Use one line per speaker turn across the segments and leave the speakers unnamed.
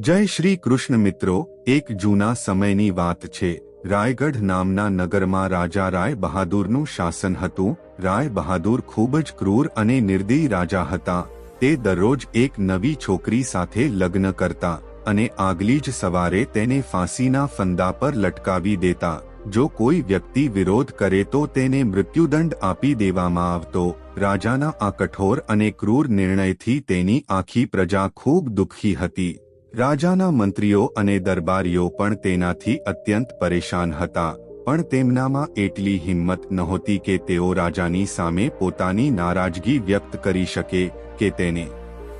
જય શ્રી કૃષ્ણ મિત્રો, એક જૂના સમયની વાત છે. રાયગઢ નામના નગરમાં રાજા રાય બહાદુરનું શાસન હતું. રાય બહાદુર ખૂબ જ ક્રૂર અને નિર્દયી રાજા હતા. તે દરરોજ એક નવી છોકરી સાથે લગ્ન કરતા અને આગલી જ સવારે તેને ફાંસીના ફંદા પર લટકાવી દેતા. જો કોઈ વ્યક્તિ વિરોધ કરે તો તેને મૃત્યુદંડ આપી દેવામાં આવતો. રાજાના આ કઠોર અને ક્રૂર નિર્ણયથી તેની આખી પ્રજા ખૂબ દુઃખી હતી. રાજાના મંત્રીઓ અને દરબારીઓ પણ તેનાથી અત્યંત પરેશાન હતા, પણ તેમનામાં એટલી હિંમત નહોતી કે તેઓ રાજાની સામે પોતાની નારાજગી વ્યક્ત કરી શકે કે તેને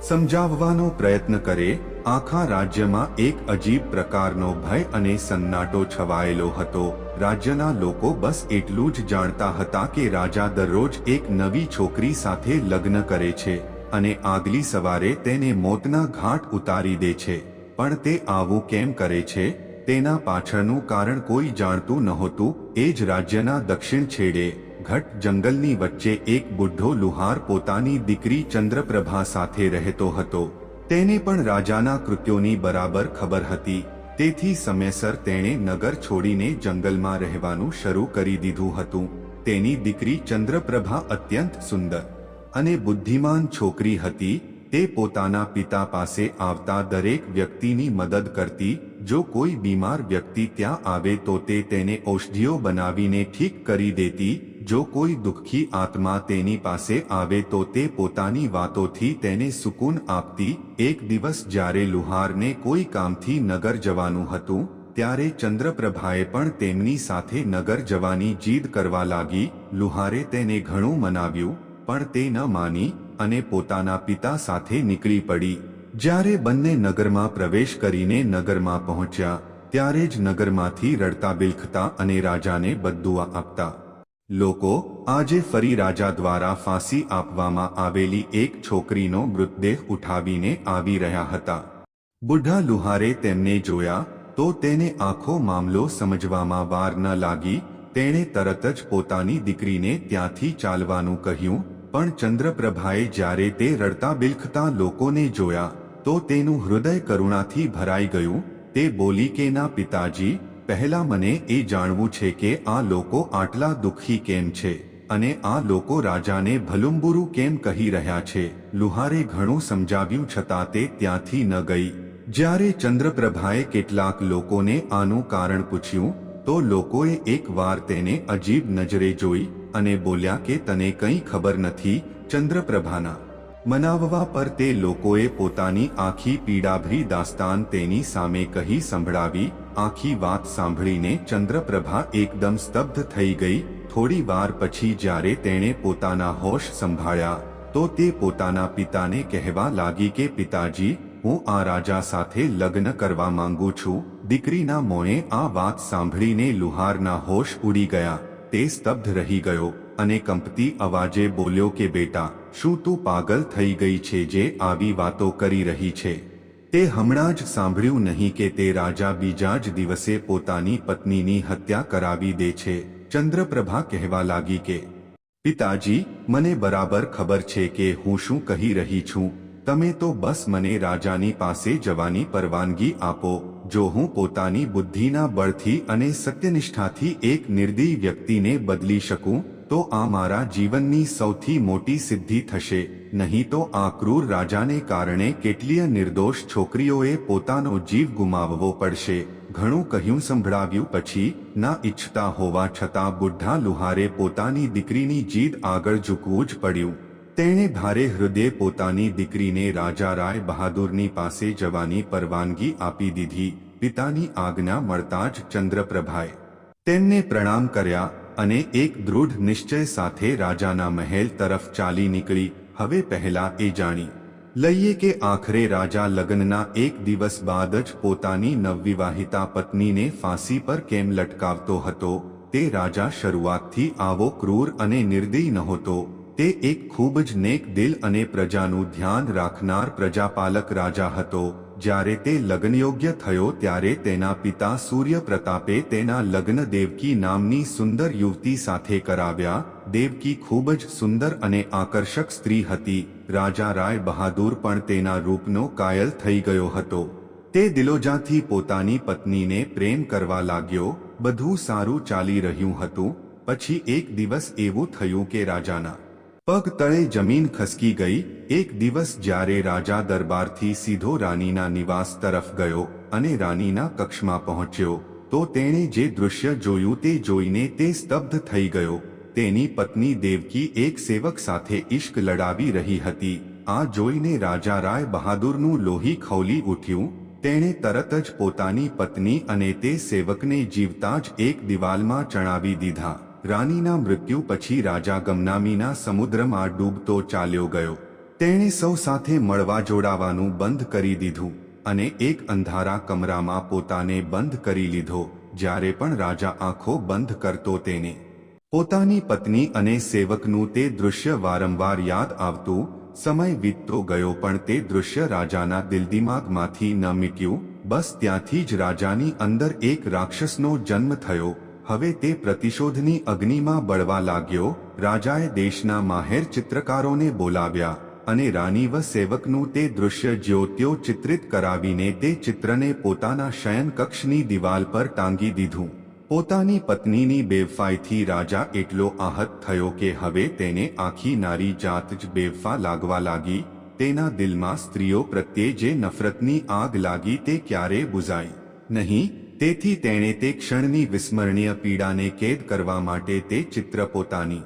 સમજાવવાનો પ્રયત્ન કરે, આખા રાજ્યમાં એક અજીબ પ્રકારનો ભય અને સન્નાટો છવાયેલો હતો. રાજ્યના લોકો બસ એટલું જ જાણતા હતા કે રાજા દરરોજ એક નવી છોકરી સાથે લગ્ન કરે છે. અને આગલી સવારે તેને મોતના ઘાટ ઉતારી દે છે. પણ તે આવું કેમ કરે છે? તેના પાછળનું કારણ કોઈ જાણતું નહોતું. એ જ રાજ્યના દક્ષિણ છેડે, ઘટ જંગલની વચ્ચે એક બુઢ્ઢો લુહાર પોતાની દીકરી ચંદ્રપ્રભા સાથે રહેતો હતો. તેને પણ રાજાના કૃત્યોની બરાબર ખબર હતી. તેથી સમયસર તેણે નગર છોડીને જંગલમાં રહેવાનું શરૂ કરી દીધું હતું. તેની દીકરી ચંદ્રપ્રભા અત્યંત સુંદર અને બુદ્ધિમાન છોકરી હતી, તે પોતાના પિતા પાસે આવતા દરેક વ્યક્તિની મદદ કરતી, જો કોઈ બીમાર વ્યક્તિ ત્યાં આવે તો તે તેને ઔષધિઓ બનાવીને ઠીક કરી દેતી, જો કોઈ દુઃખી આત્મા તેની પાસે આવે તો તે પોતાની વાતોથી તેને સુકૂન આપતી, એક દિવસ જ્યારે લુહારને કોઈ કામથી નગર જવાનું હતું, ત્યારે ચંદ્રપ્રભાએ પણ તેમની સાથે નગર જવાની જીદ કરવા લાગી, લુહારે તેને ઘણું મનાવ્યું પણ તે ન માની અને પોતાના પિતા સાથે નીકળી પડી. જ્યારે બંને નગરમાં પ્રવેશ કરીને નગરમાં પહોંચ્યા, ત્યારે જ નગરમાંથી રડતા બિલખતા અને રાજાને બદુઆ આપતા. લોકો, આજે ફરી રાજા દ્વારા ફાંસી આપવામાં આવેલી એક છોકરીનો મૃતદેહ ઉઠાવીને આવી રહ્યા હતા. બુઢા લુહારે તેમને જોયા, તો તેને આખો મામલો સમજવામાં વાર ન લાગી, તેણે તરત જ પોતાની દીકરીને ત્યાંથી ચાલવાનું કહ્યું પણ ચંદ્રપ્રભાએ જ્યારે તે રડતા બિલખતા લોકોને જોયા, તો તેનું હૃદય કરુણાથી ભરાઈ ગયું. તે બોલી કે, ના પિતાજી, પહેલા મને એ જાણવું છે કે આ લોકો આટલા દુઃખી કેમ છે અને આ લોકો રાજાને ભલુંબુરું કેમ કહી રહ્યા છે? લુહારે ઘણું સમજાવ્યું છતાં તે ત્યાંથી ન ગઈ. જ્યારે ચંદ્રપ્રભાએ કેટલાક લોકોને આનું કારણ પૂછ્યું, તો લોકોએ એક વાર તેને અજીબ નજરે જોઈ અને બોલ્યા કે, તને કંઈ ખબર નથી, ચંદ્રપ્રભાના. મનાવવા પર તે લોકોએ પોતાની આખી પીડાભરી દાસ્તાન તેની સામે કહી સંભળાવી, આખી વાત સાંભળીને ચંદ્રપ્રભા એકદમ સ્તબ્ધ થઈ ગઈ. થોડી વાર પછી જ્યારે તેણે પોતાના હોશ સંભાળ્યા, તો તે પોતાના પિતાને કહેવા લાગી કે, પિતાજી, હું આ રાજા સાથે લગ્ન કરવા માંગુ છું. દીકરીના મોએ આ વાત સાંભળીને લુહારના હોશ ઉડી ગયા. તે સ્તબ્ધ રહી ગયો અને કંપતી અવાજે બોલ્યો કે બેટા શું તું પાગલ થઈ ગઈ છે જે આવી વાતો કરી રહી છે તે હમણાં જ સાંભળ્યું નહીં કે તે રાજા બીજા જ દિવસે પોતાની પત્નીની હત્યા કરાવી દે છે ચંદ્રપ્રભા કહેવા લાગી કે પિતાજી મને બરાબર ખબર છે કે હું શું કહી રહી છું તમે તો બસ મને રાજાની પાસે જવાની પરવાનગી આપો જો હું પોતાની બુદ્ધિના બળથી અને સત્યનિષ્ઠાથી એક નિર્દયી વ્યક્તિને બદલી શકું, તો આ મારા જીવનની સૌથી મોટી સિદ્ધિ થશે. નહીં તો આ ક્રૂર રાજાને કારણે કેટલીય નિર્દોષ છોકરીઓએ પોતાનો જીવ ગુમાવવો પડશે. ઘણું કહ્યું સંભળાવ્યું પછી, ના ઈચ્છતા હોવા છતાં બુઢા લુહારે પોતાની દીકરીની જીદ આગળ ઝૂકવું જ પડ્યું. તેણે ભારે હૃદય પોતાની દીકરીને રાજા રાય બહાદુરની પાસે જવાની પરવાનગી આપી દીધી. પિતાની આજ્ઞા મળતા જ ચંદ્રપ્રભાએ તેમને પ્રણામ કર્યા અને એક દૃઢ નિશ્ચય સાથે રાજાના મહેલ તરફ ચાલી નીકળી. હવે પહેલા એ જાણી લઈએ કે આખરે રાજા લગ્નના એક દિવસ બાદ જ પોતાની નવવિવાહિતા પત્નીને ફાંસી પર કેમ લટકાવતો હતો? તે રાજા શરૂઆતથી આવો ક્રૂર અને નિર્દયી નહોતો. તે એક ખૂબ જ નેક દિલ અને પ્રજાનું ધ્યાન રાખનાર પ્રજાપાલક રાજા હતો. જ્યારે તે લગ્નયોગ્ય થયો ત્યારે તેના પિતા સૂર્યપ્રતાપે તેના લગ્ન દેવકી નામની સુંદર યુવતી સાથે કરાવ્યા. દેવકી ખૂબ જ સુંદર અને આકર્ષક સ્ત્રી હતી. રાજા રાય બહાદુર પણ તેના રૂપનો કાયલ થઈ ગયો હતો. તે દિલોજાથી પોતાની પત્નીને પ્રેમ કરવા લાગ્યો. બધું સારું ચાલી રહ્યું હતું. પછી એક દિવસ એવું થયું કે રાજાના પગ તળે જમીન ખસકી ગઈ, એક દિવસ જ્યારે રાજા દરબારથી સીધો રાનીના નિવાસ તરફ ગયો અને રાનીના કક્ષમાં પહોંચ્યો, તો તેણે જે દૃશ્ય જોયું તે જોઈને તે સ્તબ્ધ થઈ ગયો. તેની પત્ની દેવકી એક સેવક સાથે ઇશ્ક લડાવી રહી હતી. આ જોઈને રાજા રાય બહાદુરનું લોહી ખૌલી ઉઠ્યું. તેણે તરત જ પોતાની પત્ની અને તે સેવકને જીવતા જ એક દિવાલમાં ચણાવી દીધા. રાણીના મૃત્યુ પછી રાજા ગમનામીના સમુદ્રમાં ડૂબતો ચાલ્યો ગયો. તેણે સૌ સાથે મળવા જોડાવાનું બંધ કરી દીધું અને એક અંધારા કમરામાં પોતાને બંધ કરી લીધો, જ્યારે પણ રાજા આંખો બંધ કરતો તેને. પોતાની પત્ની અને સેવકનું તે દૃશ્ય વારંવાર યાદ આવતું, સમય વીતતો ગયો પણ તે દૃશ્ય રાજાના દિલદિમાગમાંથી ન મીટ્યું, બસ ત્યાંથી જ રાજાની અંદર એક રાક્ષસનો જન્મ થયો. હવે તે પ્રતિશોધની અગ્નિમાં બળવા લાગ્યો, રાજાએ દેશના માહેર ચિત્રકારોને બોલાવ્યા અને રાની વ સેવકનું તે દૃશ્ય જ્યોત્યો ચિત્રિત કરાવીને તે ચિત્રને પોતાના શયન કક્ષની દિવાલ પર ટાંગી દીધું. પોતાની પત્નીની બેવફાઈથી રાજા એટલો આહત થયો કે હવે તેને આખી નારી જાત જ બેવફા લાગવા લાગી, તેના દિલમાં સ્ત્રીઓ પ્રત્યે જે નફરતની આગ લાગી તે ક્યારે બુઝાઈ? નહીં તેથી તેણે તે ક્ષણની વિસ્મરણીય પીડાને કેદ કરવા માટે તે ચિત્ર પોતાની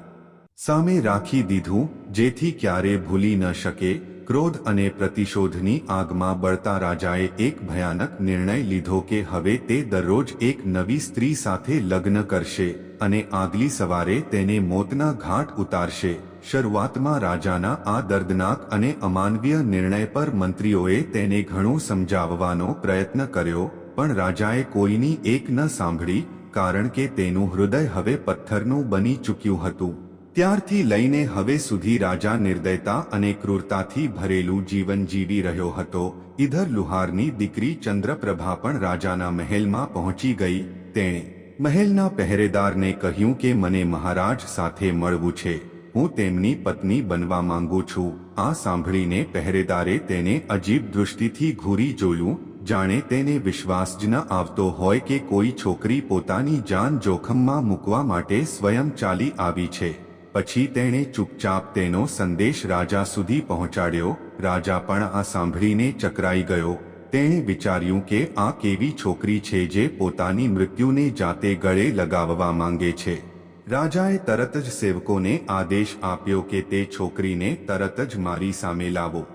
સામે રાખી દીધું, જેથી ક્યારે ભૂલી ન શકે, ક્રોધ અને પ્રતિશોધની આગમાં બળતા રાજાએ એક ભયાનક નિર્ણય લીધો કે હવે તે દરરોજ એક નવી સ્ત્રી સાથે લગ્ન કરશે અને આગલી સવારે તેને મોતના ઘાટ ઉતારશે. શરૂઆતમાં રાજાના આ દર્દનાક અને અમાનવીય નિર્ણય પર મંત્રીઓએ તેને ઘણું સમજાવવાનો પ્રયત્ન કર્યો પણ રાજાએ કોઈની એક ન સાંભળી, કારણ કે તેનું હૃદય હવે પથ્થરનું બની ચૂક્યું હતું. ત્યારથી લઈને હવે સુધી રાજા નિર્દયતા અને ક્રૂરતાથી ભરેલું જીવન જીવી રહ્યો હતો. ઇધર લુહારની દીકરી ચંદ્રપ્રભા પણ રાજાના મહેલમાં પહોંચી ગઈ. તેણે મહેલના પહેરેદારને કહ્યું કે મને મહારાજ સાથે મળવું છે. હું તેમની પત્ની બનવા માંગુ છું. આ સાંભળીને પહેરેદારે તેને અજીબ દૃષ્ટિથી ઘૂરી જોયું. જાણે તેને વિશ્વાસ જ ન આવતો હોય કે કોઈ છોકરી પોતાની જાન જોખમમાં મૂકવા માટે સ્વયં ચાલી આવી છે. પછી તેણે ચૂપચાપ તેનો સંદેશ રાજા સુધી પહોંચાડ્યો. રાજા પણ આ સાંભળીને ચકરાઈ ગયો. તેણે વિચાર્યું કે આ કેવી છોકરી છે જે પોતાની મૃત્યુને જાતે ગળે લગાવવા માંગે છે. રાજાએ તરત જ સેવકોને આદેશ આપ્યો કે તે છોકરીને તરત જ મારી સામે લાવો.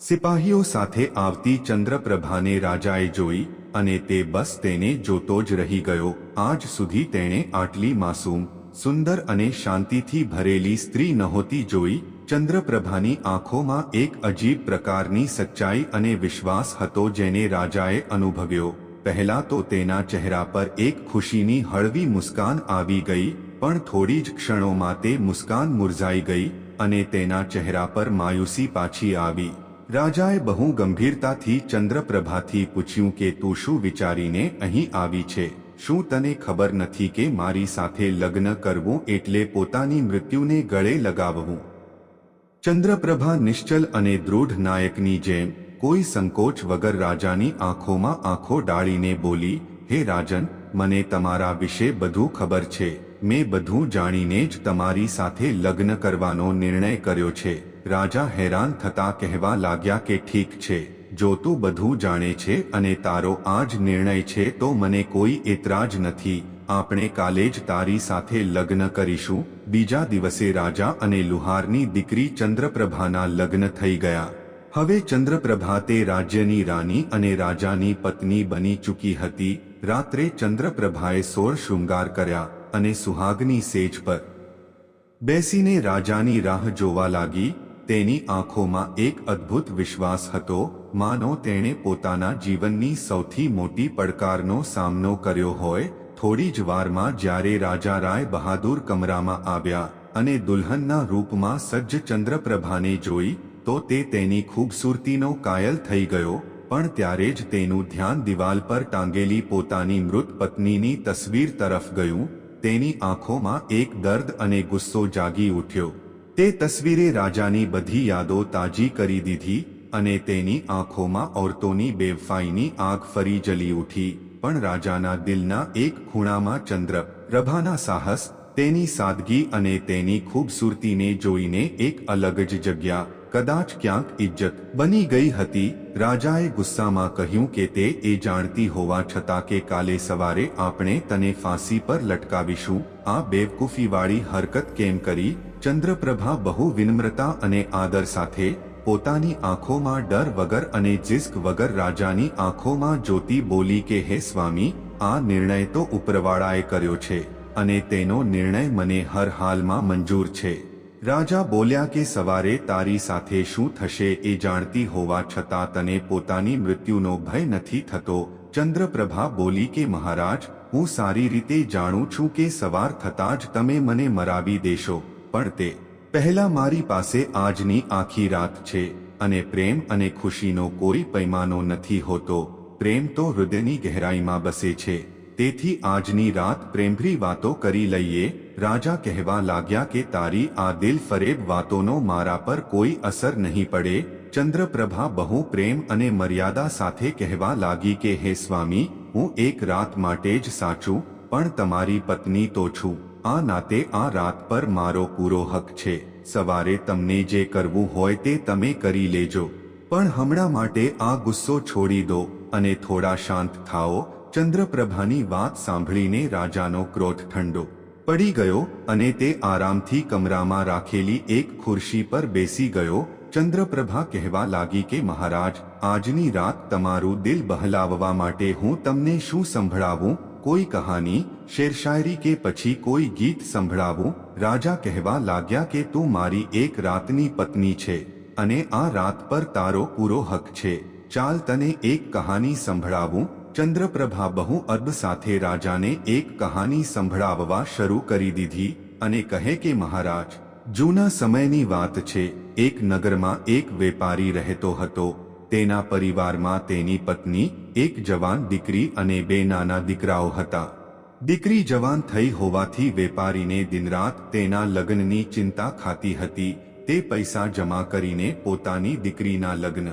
સિપાહીઓ સાથે આવતી ચંદ્રપ્રભાને રાજાએ જોઈ અને તે બસ તેને જોતો જ રહી ગયો. આજ સુધી તેણે આટલી માસૂમ, સુંદર અને શાંતિથી ભરેલી સ્ત્રી નહોતી જોઈ. ચંદ્રપ્રભાની આંખોમાં એક અજીબ પ્રકારની સચ્ચાઈ અને વિશ્વાસ હતો જેને રાજાએ અનુભવ્યો. પહેલા તો તેના ચહેરા પર એક ખુશીની હળવી મુસ્કાન આવી ગઈ, પણ થોડી જ ક્ષણોમાં તે મુસ્કાન મુરઝાઈ ગઈ અને તેના ચહેરા પર માયુસી પાછી આવી. રાજાએ બહુ ગંભીરતાથી ચંદ્રપ્રભાથી પૂછ્યું કે, તું શું વિચારીને અહીં આવી છે? શું તને ખબર નથી કે મારી સાથે લગ્ન કરવું એટલે પોતાની મૃત્યુને ગળે લગાવવું? ચંદ્રપ્રભા નિશ્ચલ અને દૃઢ નાયકની જેમ કોઈ સંકોચ વગર રાજાની આંખોમાં આંખો ડાળીને બોલી, હે રાજન, મને તમારા વિશે બધું ખબર છે. મેં બધું જાણીને જ તમારી સાથે લગ્ન કરવાનો નિર્ણય કર્યો છે. રાજા હેરાન થતા કહેવા લાગ્યા કે ઠીક છે, જો તું બધું જાણે છે અને તારો આ જ નિર્ણય છે તો મને કોઈ એતરાજ નથી. આપણે કાલે જ તારી સાથે લગ્ન કરીશું. બીજા દિવસે રાજા અને લુહારની દીકરી ચંદ્રપ્રભાના લગ્ન થઈ ગયા. હવે ચંદ્રપ્રભા તે રાજ્યની રાની અને રાજાની પત્ની બની ચૂકી હતી. રાત્રે ચંદ્રપ્રભાએ સોળ શૃંગાર કર્યા અને સુહાગની સેજ પર બેસીને રાજાની રાહ જોવા લાગી. તેની આંખોમાં એક અદ્ભુત વિશ્વાસ હતો. માનો તેણે પોતાના જીવનની સૌથી મોટી પડકારનો સામનો કર્યો હોય, થોડી જ વારમાં જ્યારે રાજા રાય બહાદુર કમરામાં આવ્યા અને દુલ્હનના રૂપમાં સજ્જ ચંદ્રપ્રભાને જોઈ, તો તે તેની ખૂબસૂરતીનો કાયલ થઈ ગયો, પણ ત્યારે જ તેનું ધ્યાન દિવાલ પર ટાંગેલી પોતાની મૃત પત્નીની તસવીર તરફ ગયું. તેની આંખોમાં એક દર્દ અને ગુસ્સો જાગી ઉઠ્યો. તે તસવીરે રાજાની બધી યાદો તાજી કરી દીધી અને તેની આંખોમાં ઓરતોની બેવફાઈની આગ ફરી જલી ઉઠી. પણ રાજાના દિલના એક ખૂણામાં ચંદ્ર, પ્રભાના સાહસ, તેની સાદગી અને તેની ખૂબસૂરતીને જોઈને એક અલગ જ જગ્યા કદાચ ક્યાંક ઇજ્જત બની ગઈ હતી. રાજાએ ગુસ્સામાં કહ્યું કે તે એ જાણતી હોવા છતાં કે કાલે સવારે આપણે તને ફાંસી પર લટકાવીશું. આ બેવકૂફીવાળી હરકત કેમ કરી? ચંદ્રપ્રભા બહુ વિનમ્રતા અને આદર સાથે પોતાની આંખોમાં ડર વગર અને જિસ્ક વગર રાજાની આંખોમાં જોતી બોલી કે, હે સ્વામી, આ નિર્ણય તો ઉપરવાળાએ કર્યો છે અને તેનો નિર્ણય મને હર હાલમાં મંજૂર છે. રાજા બોલ્યા કે સવારે તારી સાથે શું થશે એ જાણતી હોવા છતાં તને પોતાની મૃત્યુનો ભય નથી થતો. ચંદ્રપ્રભા બોલી કે મહારાજ, હું સારી રીતે જાણું છું કે સવાર થતાં જ તમે મને મરાવી દેશો, પણ તે પહેલા મારી પાસે આજની આખી રાત છે અને પ્રેમ અને ખુશીનો કોઈ પૈમાનો નથી હોતો. પ્રેમ તો હૃદયની ગહેરાઈમાં બસે છે. તેથી આજની રાત પ્રેમભરી વાતો કરી લઈએ. રાજા કહેવા લાગ્યા કે તારી આ દિલ ફરેબ વાતોનો મારા પર કોઈ અસર નહીં પડે. ચંદ્રપ્રભા બહુ પ્રેમ અને મર્યાદા સાથે કહેવા લાગી કે, હે સ્વામી, હું એક રાત માટે જ સાચું, પણ તમારી પત્ની તો છું. આ નાતે આ રાત પર મારો પૂરો હક છે. સવારે તમને જે કરવું હોય તે તમે કરી લેજો. પણ હમણાં માટે આ ગુસ્સો છોડી દો અને થોડા શાંત થાઓ. ચંદ્રપ્રભાની વાત સાંભળીને રાજાનો ક્રોધ ઠંડો પડી ગયો અને તે આરામથી કમરામાં રાખેલી એક ખુરશી પર બેસી ગયો. ચંદ્રપ્રભા કહેવા લાગી કે, મહારાજ, આજની રાત તમારું દિલ બહલાવવા માટે હું તમને શું સંભળાવું? કોઈ કહાની, શેરશાયરી કે પછી કોઈ ગીત સંભળાવું? રાજા કહેવા લાગ્યા કે, તું મારી એક રાતની પત્ની છે અને આ રાત પર તારો પૂરો હક છે. ચાલ તને એક કહાની સંભળાવું. ચંદ્રપ્રભા બહુ અર્બ સાથે રાજાને એક કહાની સંભળાવવા શરૂ કરી દીધી અને કહે કે, મહારાજ, જૂના સમયની વાત છે. એક નગરમાં એક વેપારી રહેતો હતો. તેના પરિવારમાં તેની પત્ની, એક જવાન દીકરી અને બે નાના દીકરાઓ હતા. દીકરી જવાન થઈ હોવાથી વેપારીને દિનરાત તેના લગ્નની ચિંતા ખાતી હતી. તે પૈસા જમા કરીને પોતાની દીકરીના લગ્ન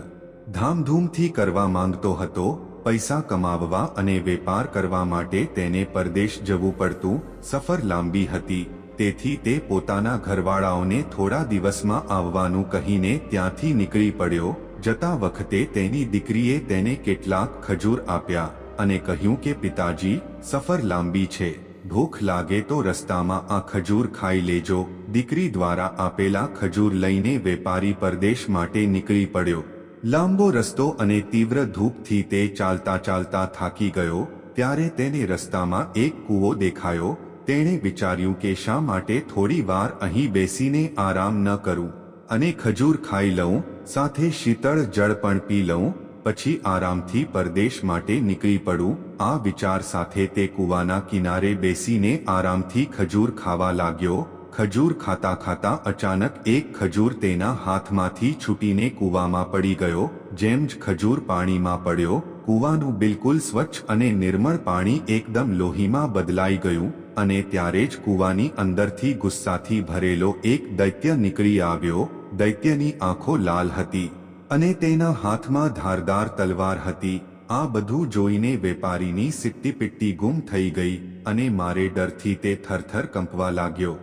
ધામધૂમથી કરવા માંગતો હતો. પૈસા કમાવવા અને વેપાર કરવા માટે તેને પરદેશ જવું પડતું, સફર લાંબી હતી. તેથી તે પોતાના ઘરવાળાઓને થોડા દિવસમાં આવવાનું કહીને ત્યાંથી નીકળી પડ્યો, જતા વખતે તેની દીકરીએ તેને કેટલાક ખજૂર આપ્યા અને કહ્યું કે, પિતાજી, સફર લાંબી છે. ભૂખ લાગે તો રસ્તામાં આ ખજૂર ખાઈ લેજો. દીકરી દ્વારા આપેલા ખજૂર લઈને વેપારી પરદેશ માટે નીકળી પડ્યો. લાંબો રસ્તો અને તીવ્ર ધૂપથી તે ચાલતા ચાલતા થાકી ગયો, ત્યારે તેને રસ્તામાં એક કૂવો દેખાયો, તેણે વિચાર્યું કે શા માટે થોડી વાર અહીં બેસીને આરામ ન કરું, અને ખજૂર ખાઈ લઉં, સાથે શીતળ જળ પણ પી લઉં, પછી આરામથી પરદેશ માટે નીકળી પડું, આ વિચાર સાથે તે કૂવાના કિનારે બેસીને આરામથી ખજૂર ખાવા લાગ્યો ખજૂર ખાતા ખાતા અચાનક એક ખજૂર તેના હાથમાંથી છૂટીને કૂવામાં પડી ગયો, જેમ જ ખજૂર પાણીમાં પડ્યો, કૂવાનું બિલકુલ સ્વચ્છ અને નિર્મળ પાણી એકદમ લોહીમાં બદલાઈ ગયું, અને ત્યારે જ કૂવાની અંદરથી ગુસ્સાથી ભરેલો એક દૈત્ય નીકળી આવ્યો, દૈત્યની આંખો લાલ હતી, અને તેના હાથમાં ધારદાર તલવાર હતી, આ બધું જોઈને વેપારીની સિટ્ટી પિટ્ટી ગુમ થઈ ગઈ, અને મારે ડરથી તે થરથર કંપવા લાગ્યો.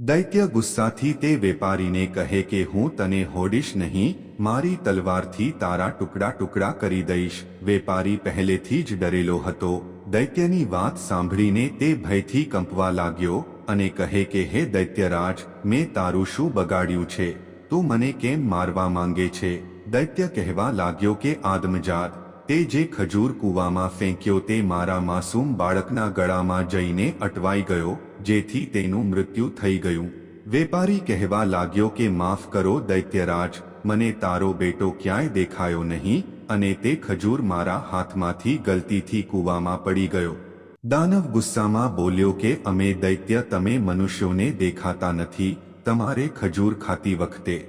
દૈત્ય ગુસ્સાથી તે વેપારીને કહે કે હું તને હોડીશ નહીં, મારી તલવારથી તારા ટુકડા ટુકડા કરી દઈશ. વેપારી પહેલેથી જ ડરેલો હતો. દૈત્યની વાત સાંભળીને તે ભયથી કંપવા લાગ્યો અને કહે કે, હે દૈત્યરાજ, મેં તારું શું બગાડ્યું છે? તું મને કેમ મારવા માંગે છે? દૈત્ય કહેવા લાગ્યો કે, આદમજાત, તે જે ખજૂર કૂવામાં ફેંક્યો તે મારા માસૂમ બાળકના ગળામાં જઈને અટવાઈ ગયો જેથી તેનું મૃત્યુ થઈ ગયું. વેપારી કહેવા લાગ્યો કે, માફ કરો દૈત્યરાજ, મને તારો બેટો ક્યાંય દેખાયો નહીં અને તે ખજૂર મારા હાથમાંથી ગલતીથી કૂવામાં પડી ગયો. દાનવ ગુસ્સામાં બોલ્યો કે, અમે દૈત્ય, તમે મનુષ્યોને દેખાતા નથી, તમારે ખજૂર ખાતી વખતે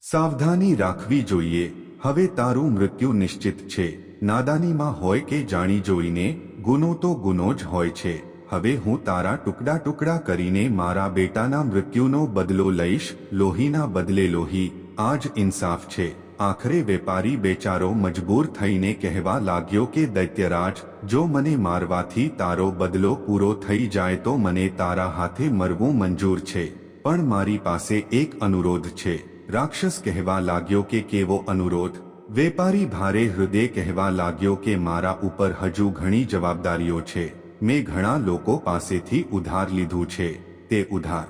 સાવધાની રાખવી જોઈએ. હવે તારું મૃત્યુ નિશ્ચિત છે. નાદાનીમાં હોય કે જાણી જોઈને, ગુનો તો ગુનો જ હોય છે. હવે હું તારા ટુકડા ટુકડા કરીને મારા બેટાના મૃત્યુનો બદલો લઈશ, લોહીના બદલે લોહી, આ જ ઇન્સાફ છે. આખરે વેપારી બેચારો મજબૂર થઈને કહેવા લાગ્યો કે, દૈત્યરાજ, જો મને મારવાથી તારો બદલો પૂરો થઈ જાય તો મને તારા હાથે મરવું મંજૂર છે. પણ મારી પાસે એક અનુરોધ છે. રાક્ષસ કહેવા લાગ્યો કે, કેવો અનુરોધ? વેપારી ભારે હૃદય કહેવા લાગ્યો કે, મારા ઉપર હજુ ઘણી જવાબદારીઓ છે. મેં ઘણા લોકો પાસેથી ઉધાર લીધું છે, તે ઉધાર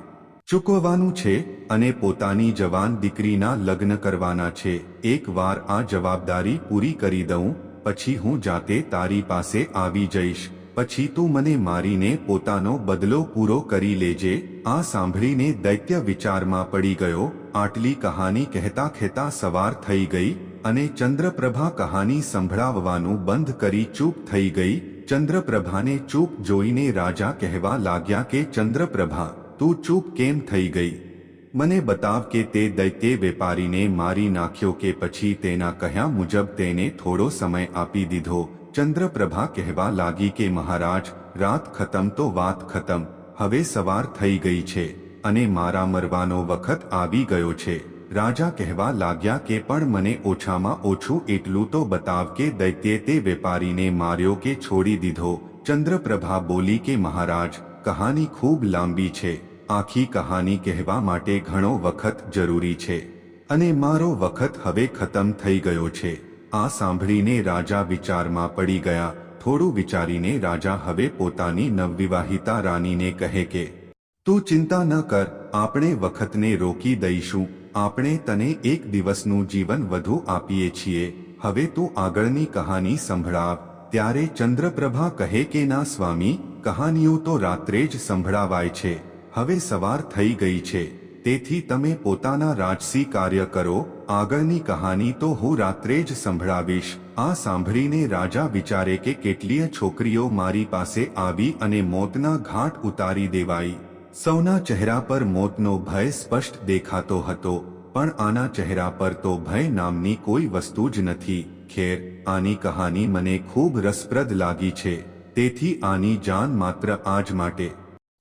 ચૂકવવાનું છે અને પોતાની જવાન દીકરીના લગ્ન કરવાના છે. એકવાર આ જવાબદારી પૂરી કરી દઉં, પછી હું જાતે તારી પાસે આવી જઈશ, પછી તું મને મારીને પોતાનો બદલો પૂરો કરી લેજે. આ સાંભળીને દૈત્ય વિચારમાં પડી ગયો, આટલી કહાની કહેતા કહેતા સવાર થઈ ગઈ અને ચંદ્રપ્રભા કહાની સંભળાવવાનું બંધ કરી ચૂપ થઈ ગઈ. ચંદ્રપ્રભાને ચૂપ જોઈને રાજા કહેવા લાગ્યા કે, ચંદ્રપ્રભા, તું ચૂપ કેમ થઈ ગઈ? મને બતાવ કે તે દૈત્ય વેપારીને મારી નાખ્યો કે પછી તેના કહ્યા મુજબ તેને થોડો સમય આપી દીધો. ચંદ્રપ્રભા કહેવા લાગી કે, મહારાજ, રાત ખતમ તો વાત ખતમ. હવે સવાર થઈ ગઈ છે અને મારા મરવાનો વખત આવી ગયો છે. રાજા કહેવા લાગ્યા કે, પણ મને ઓછામાં ઓછું એટલું તો બતાવ કે દૈત્યે તે વેપારીને માર્યો કે છોડી દીધો. ચંદ્રપ્રભા બોલી કે, મહારાજ, કહાની ખૂબ લાંબી છે. આખી કહાની કહેવા માટે ઘણો વખત જરૂરી છે. અને મારો વખત હવે ખતમ થઈ ગયો છે. આ સાંભળીને રાજા વિચારમાં પડી ગયા. થોડું વિચારીને રાજા હવે પોતાની નવવિવાહિતા રાનીને કહે કે, તું ચિંતા ન કર. આપણે વખતને રોકી દઈશું. આપણે તને એક દિવસનું જીવન વધુ આપીએ છીએ. હવે તું આગળની કહાની સંભળાવ. ત્યારે ચંદ્રપ્રભા કહે કે, ના સ્વામી, કહાનીઓ તો રાત્રે જ સંભળાવાય છે. હવે સવાર થઈ ગઈ છે. તેથી તમે પોતાના રાજસી કાર્ય કરો. આગળની કહાની તો હું રાત્રે જ સંભળાવીશ. આ સાંભળીને રાજા વિચારે કે કેટલીય છોકરીઓ મારી પાસે આવી અને મોતના ઘાટ ઉતારી દેવાઈ. સૌના ચહેરા પર મોતનો ભય સ્પષ્ટ દેખાતો હતો, પણ આના ચહેરા પર તો ભય નામની કોઈ વસ્તુ જ નથી. ખેર, આની કહાની મને ખૂબ રસપ્રદ લાગી છે, તેથી આની જાન માત્ર આજ માટે.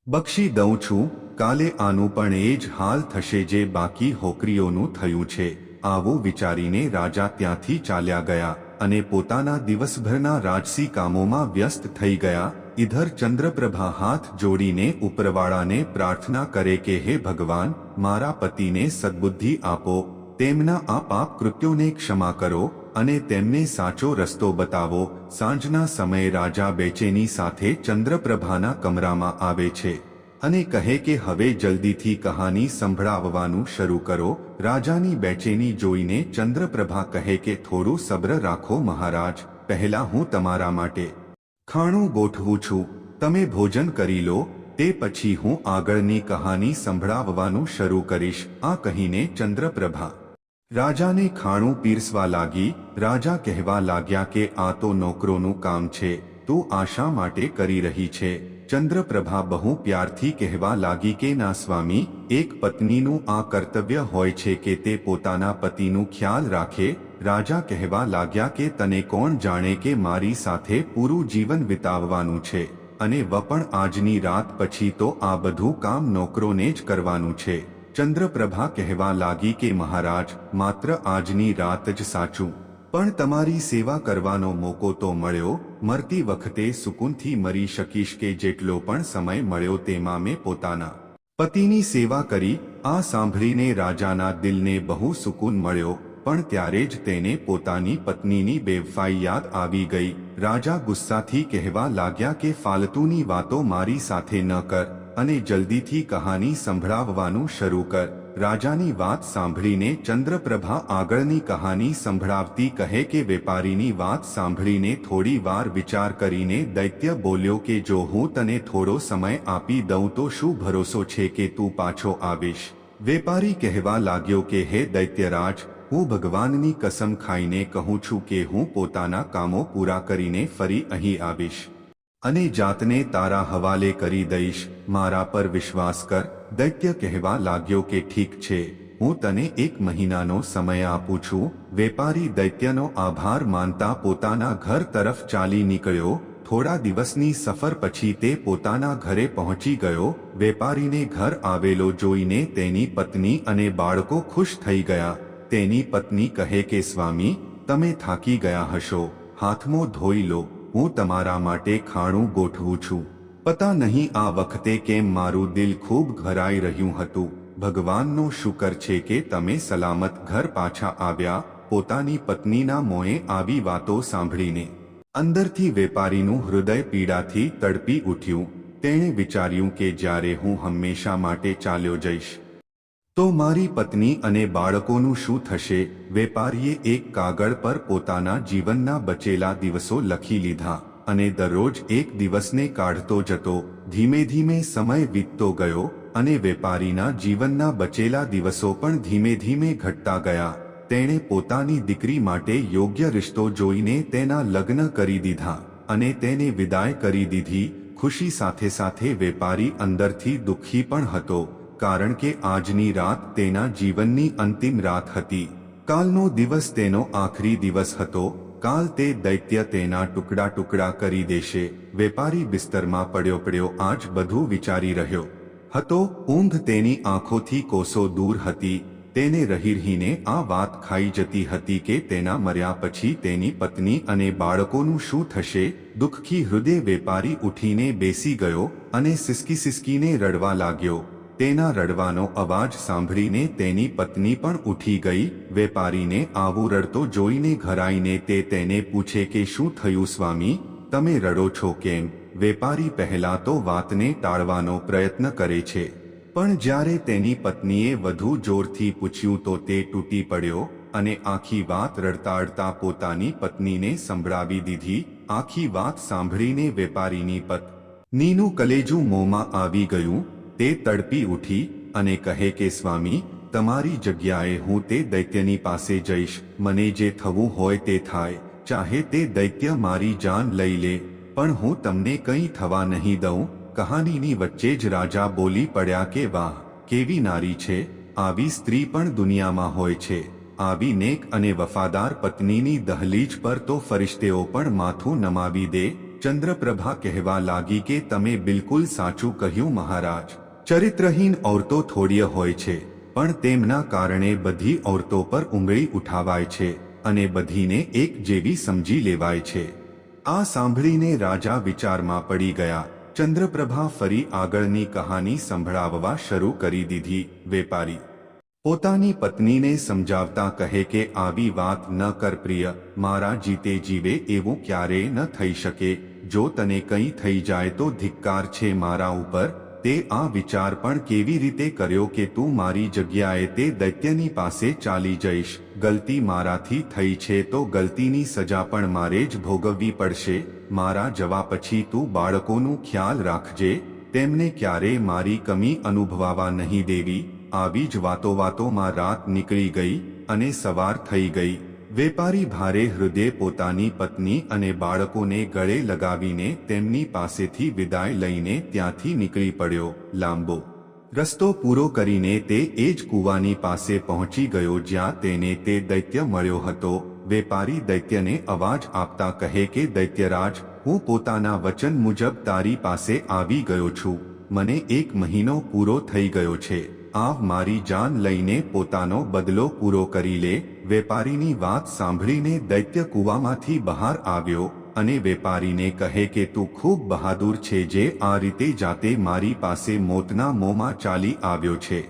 બક્ષી દઉં છું, કાલે આનું પણ એ જ હાલ થશે જે બાકી હોકરીઓનું થયું છે. આવું વિચારીને રાજા ત્યાંથી ચાલ્યા ગયા અને પોતાના દિવસભરના રાજસી કામોમાં વ્યસ્ત થઈ ગયા. ઇધર ચંદ્રપ્રભા હાથ જોડીને ઉપરવાળાને પ્રાર્થના કરે કે, હે ભગવાન, મારા પતિને સદબુદ્ધિ આપો, તેમના આ પાપ કૃત્યોને ક્ષમા કરો અને તેમને સાચો રસ્તો બતાવો. સાંજના સમયે રાજા બેચેની સાથે ચંદ્રપ્રભાના કમરામાં આવે છે અને કહે કે, હવે જલ્દીથી કહાની સંભળાવવાનું શરૂ કરો. રાજાની બેચેની જોઈને ચંદ્રપ્રભા કહે કે, થોડું સબ્ર રાખો મહારાજ, પહેલા હું તમારા માટે ખાણું ગોઠવું છું. તમે ભોજન કરી લો, તે પછી હું આગળની કહાની સંભળાવવાનું શરૂ કરીશ. આ કહીને ચંદ્રપ્રભા. રાજાને ખાણું પીરસવા લાગી. રાજા કહેવા લાગ્યા કે આ તો નોકરોનું કામ છે. તું આશા માટે કરી રહી છે. ચંદ્રપ્રભા બહુ પ્યારથી કહેવા લાગી કે ના સ્વામી, એક પત્નીનું આ કર્તવ્ય હોય છે કે તે પોતાના પતિનું ખ્યાલ રાખે રાજા કહેવા લાગ્યા કે, તને કોણ જાણે કે મારી સાથે પૂરું જીવન વિતાવવાનું છે અને વપણ આજની રાત પછી તો આ બધું કામ નોકરોને જ કરવાનું છે. ચંદ્રપ્રભા કહેવા લાગી કે, મહારાજ, માત્ર આજની રાત જ સાચું. પણ તમારી સેવા કરવાનો મોકો તો મળ્યો. મરતી વખતે સુકૂનથી મરી શકીશ કે જેટલો પણ સમય મળ્યો તેમાં મેં પોતાના પતિની સેવા કરી. આ સાંભળીને રાજાના દિલને બહુ સુકૂન મળ્યો. પણ ત્યારે જ તેને પોતાની પત્નીની બેવફાઈ યાદ આવી ગઈ. રાજા ગુસ્સાથી કહેવા લાગ્યા કે ફાલતુની વાતો મારી સાથે ન કર અને જલ્દીથી કહાની સંભળાવવાનું શરૂ કર. રાજાની વાત સાંભળીને ચંદ્રપ્રભા આગળની કહાની સંભળાવતી કહે કે વેપારીની વાત સાંભળીને થોડી વાર વિચાર કરીને દૈત્ય બોલ્યો કે જો હું તને થોડો સમય આપી દઉં તો શું ભરોસો છે કે તું પાછો આવીશ? વેપારી કહેવા લાગ્યો કે, હે દૈત્યરાજ હું ભગવાનની કસમ ખાઈને કહું છું કે હું પોતાના કામો પૂરા કરીને ફરી અહીં આવીશ. અને જાતને તારા હવાલે કરી દઈશ. મારા પર વિશ્વાસ કર. દૈત્ય કહેવા લાગ્યો કે ઠીક છે. હું તને એક મહિનાનો સમય આપું છું. વેપારી દૈત્યનો આભાર માનતા પોતાના ઘર તરફ ચાલી નીકળ્યો. થોડા દિવસની સફર પછી તે પોતાના ઘરે પહોંચી ગયો. વેપારીને ઘર આવેલો જોઈને તેની પત્ની અને બાળકો ખુશ થઈ ગયા. તેની પત્ની કહે કે, સ્વામી, તમે થાકી ગયા હશો. હાથમો ધોઈ લો. હું તમારા માટે ખાણું ગોઠવું છું. પતા નહીં આ વખતે કેમ મારું દિલ ખૂબ ઘરાઈ રહ્યું હતું. ભગવાનનો શુકર છે કે તમે સલામત ઘર પાછા આવ્યા, પોતાની પત્નીના મોએ આવી વાતો સાંભળીને. અંદરથી વેપારીનું હૃદય પીડાથી તડપી ઉઠ્યું. તેણે વિચાર્યું કે, જ્યારે હું હંમેશા માટે ચાલ્યો જઈશ તો મારી પત્ની અને બાળકોનું શું થશે? વેપારીએ એક કાગળ પર પોતાના જીવનના બચેલા દિવસો લખી લીધા અને દરરોજ એક દિવસને કાઢતો જતો. ધીમે ધીમે સમય વીતતો ગયો અને વેપારીના જીવનના બચેલા દિવસો પણ ધીમે ધીમે ઘટતા ગયા. તેણે પોતાની દીકરી માટે યોગ્ય રિશ્તો જોઈને તેના લગ્ન કરી દીધા અને તેને વિદાય કરી દીધી. ખુશી સાથે સાથે વેપારી અંદરથી દુઃખી પણ હતો. કારણ કે આજની રાત તેના જીવનની અંતિમ રાત હતી. કાલનો દિવસ તેનો આખરી દિવસ હતો. કાલ તે દૈત્ય તેના ટુકડા ટુકડા કરી દેશે. વેપારી બિસ્તરમાં પડ્યો પડ્યો આજ બધું વિચારી રહ્યો. હતો, ઊંઘ તેની આંખોથી કોસો દૂર હતી. તેને રહીરહીને આ વાત ખાઈ જતી હતી કે તેના મર્યા પછી તેની પત્ની અને બાળકોનું શું થશે? દુઃખી હૃદય વેપારી ઉઠીને બેસી ગયો અને સિસકી સિસકીને રડવા લાગ્યો. તેના રડવાનો અવાજ સાંભળીને તેની પત્ની પણ ઉઠી ગઈ, વેપારીને આવું રડતો જોઈને ઘરાઈને તે તેને પૂછે કે શું થયું સ્વામી, તમે રડો છો કેમ? વેપારી પહેલા તો વાતને ટાળવાનો પ્રયત્ન કરે છે. પણ જ્યારે તેની પત્નીએ વધુ જોરથી પૂછ્યું તો તે તૂટી પડ્યો અને આખી વાત રડતા રડતા પોતાની પત્નીને સંભળાવી દીધી, આખી વાત સાંભળીને વેપારીની પત્નીનું કલેજું મોંમાં આવી ગયું તે તડપી ઉઠી અને કહે કે, સ્વામી, તમારી જગ્યાએ હું તે દૈત્યની પાસે જઈશ. મને જે થવું હોય તે થાય. ચાહે તે દૈત્ય મારી જાન લઈ લે. પણ હું તમને કંઈ થવા નહીં દઉં. કહાનીની વચ્ચે જ રાજા બોલી પડ્યા કે, વાહ, કેવી નારી છે. આવી સ્ત્રી પણ દુનિયામાં હોય છે. આવી નેક અને વફાદાર પત્નીની દહલીજ પર તો ફરિશ્તેઓ પણ માથું નમાવી દે. ચંદ્રપ્રભા કહેવા લાગી કે, તમે બિલકુલ સાચું કહ્યું, મહારાજ. ચરિત્રહીન ઔરતો થોડીય હોય છે, પણ તેમના કારણે બધી ઔરતો પર ઉંગળી ઉઠાવાય છે અને બધીને એક જેવી સમજી લેવાય છે. આ સાંભળીને રાજા વિચારમાં પડી ગયા. ચંદ્રપ્રભા ફરી આગળની કહાની સંભળાવવા શરૂ કરી દીધી, વેપારી. પોતાની પત્નીને સમજાવતા કહે કે, આવી વાત ન કર પ્રિય, મારા જીતે જીવે એવું ક્યારેય ન થઈ શકે. જો તને કંઈ થઈ જાય તો ધિક્કાર છે મારા ઉપર તે આ વિચાર પણ કેવી રીતે કર્યો કે તું મારી જગ્યાએ તે દૈત્યની પાસે ચાલી જઈશ? ગલતી મારાથી થઈ છે તો ગલતીની સજા પણ મારે જ ભોગવવી પડશે? મારા જવા પછી તું બાળકોનું ખ્યાલ રાખજે, તેમને ક્યારેય મારી કમી અનુભવાવા નહીં દેવી? આવી જ વાતો વાતોમાં રાત નીકળી ગઈ અને સવાર થઈ ગઈ. વેપારી ભારે હૃદય પોતાની પત્ની અને બાળકોને ગળે લગાવીને તેમની પાસેથી વિદાય લઈને ત્યાંથી નીકળી પડ્યો, લાંબો. રસ્તો પૂરો કરીને તે એ જ કૂવાની પાસે પહોંચી ગયો જ્યાં તેને તે દૈત્ય મળ્યો હતો. વેપારી દૈત્યને અવાજ આપતા કહે કે, દૈત્યરાજ, હું પોતાના વચન મુજબ તારી પાસે આવી ગયો છું. મને એક મહિનો પૂરો થઈ ગયો છે. આવ મારી જાન લઈને પોતાનો બદલો પૂરો કરી લે. વેપારીની વાત સાંભળીને દૈત્ય કૂવામાંથી બહાર આવ્યો અને વેપારીને કહે કે, તું ખૂબ બહાદુર છે જે આ રીતે જાતે મારી પાસે મોતના મોંમાં ચાલી આવ્યો છે.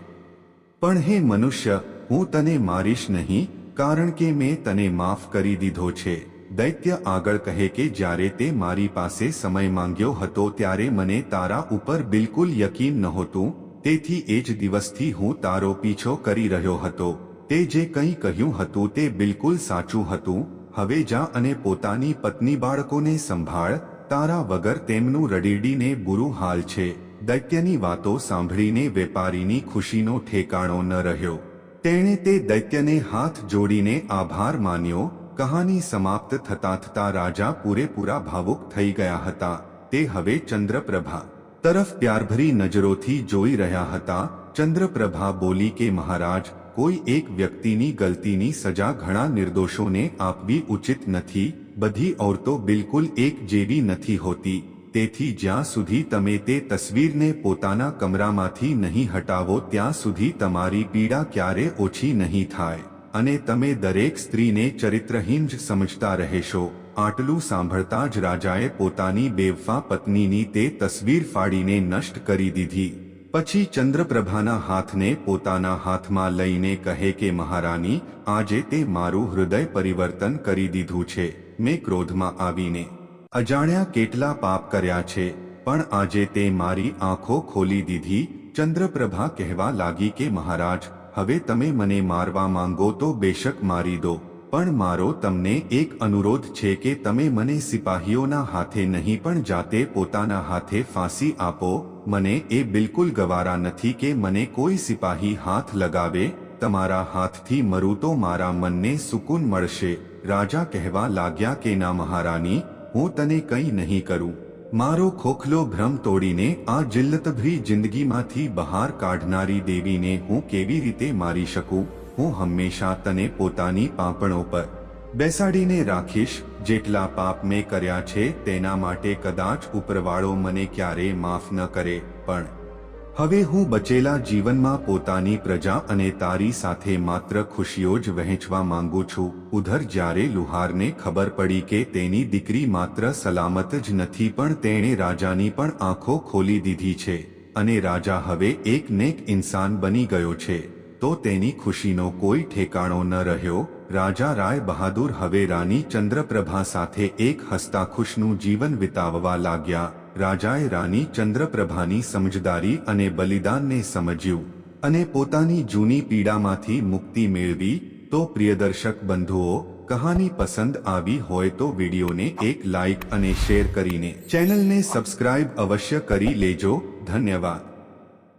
પણ હે મનુષ્ય, હું તને મારીશ નહીં, કારણ કે મેં તને માફ કરી દીધો છે. દૈત્ય આગળ કહે કે, જ્યારે તે મારી પાસે સમય માંગ્યો હતો, ત્યારે મને તારા ઉપર બિલકુલ યકીન નહોતું તેથી એ જ દિવસથી હું તારો પીછો કરી રહ્યો હતો. તે જે કંઈ કહ્યું હતું તે બિલકુલ સાચું હતું. હવે જા અને પોતાની પત્ની બાળકોને સંભાળ. તારા વગર તેમનું રડીડીને બુરું હાલ છે. દૈત્યની વાતો સાંભળીને વેપારીની ખુશીનો ઠેકાણો ન રહ્યો. તેણે તે દૈત્યને હાથ જોડીને આભાર માન્યો. કહાની સમાપ્ત થતા થતા રાજા પૂરેપૂરા ભાવુક થઈ ગયા હતા. તે હવે ચંદ્રપ્રભા તરફ પ્યારભરી નજરોથી જોઈ રહ્યા હતા ચંદ્રપ્રભા બોલી કે મહારાજ કોઈ એક વ્યક્તિની ગલતીની સજા ઘણા નિર્દોષોને આપવી ઉચિત નથી બધી ઔરતો બિલકુલ એક જેવી નથી હોતી તેથી જ્યાં સુધી તમે તે તસવીરને પોતાના કમરામાંથી નહીં હટાવો ત્યાં સુધી તમારી પીડા ક્યારે ઓછી નહીં થાય અને તમે દરેક સ્ત્રીને ચરિત્રહીન જ સમજતા રહેશો આટલું સાંભળતા જ રાજાએ પોતાની બેવફા પત્નીની તે તસવીર ફાડીને નષ્ટ કરી દીધી. પછી ચંદ્રપ્રભાના હાથને પોતાના હાથમાં લઈને કહે કે, મહારાની, આજે તે મારું હૃદય પરિવર્તન કરી દીધું છે. મેં ક્રોધમાં આવીને અજાણ્યા કેટલા પાપ કર્યા છે, પણ આજે તે મારી આંખો ખોલી દીધી. ચંદ્રપ્રભા કહેવા લાગી કે, મહારાજ, હવે તમે મને મારવા માંગો તો બેશક મારી દો. પણ મારો તમને એક અનુરોધ છે કે તમે મને સિપાહીઓના હાથે નહીં પણ જાતે પોતાના હાથે ફાંસી આપો. મને એ બિલકુલ ગવારા નથી કે મને કોઈ સિપાહી હાથ લગાવે. તમારા હાથથી મરું તો મારા મનને સુકૂન મળશે. રાજા કહેવા લાગ્યા કે, ના મહારાણી, હું તને કંઈ નહીં કરું. મારો ખોખલો ભ્રમ તોડીને આ જિલ્લતભરી જિંદગીમાંથી બહાર કાઢનારી દેવીને હું કેવી રીતે મારી શકું? હું હંમેશા તને પોતાની પાંપણો પર બેસાડીને રાખીશ. જેટલા પાપ મેં કર્યા છે, તેના માટે કદાચ ઉપરવાળો મને ક્યારે માફ ન કરે. પણ હવે હું બચેલા જીવનમાં પોતાની પ્રજા અને તારી સાથે માત્ર ખુશીઓ જ વહેંચવા માંગુ છું. ઉધર જ્યારે લુહારને ખબર પડી કે તેની દીકરી માત્ર સલામત જ નથી, પણ તેણે રાજાની પણ આંખો ખોલી દીધી છે અને રાજા હવે એક નેક ઇન્સાન બની ગયો છે. તો તેની ખુશીનો કોઈ ઠેકાણો ન રહ્યો. રાજા રાય બહાદુર હવે રાની ચંદ્રપ્રભા સાથે એક હસતા ખુશનું જીવન વિતાવવા લાગ્યા. રાજાએ રાની ચંદ્રપ્રભાની સમજદારી અને બલિદાનને સમજ્યું અને પોતાની જૂની પીડામાંથી મુક્તિ મેળવી. તો પ્રિયદર્શક બંધુઓ, કહાની પસંદ આવી હોય તો વિડીયોને એક લાઈક અને શેર કરીને ચેનલને સબસ્ક્રાઇબ અવશ્ય કરી લેજો. ધન્યવાદ.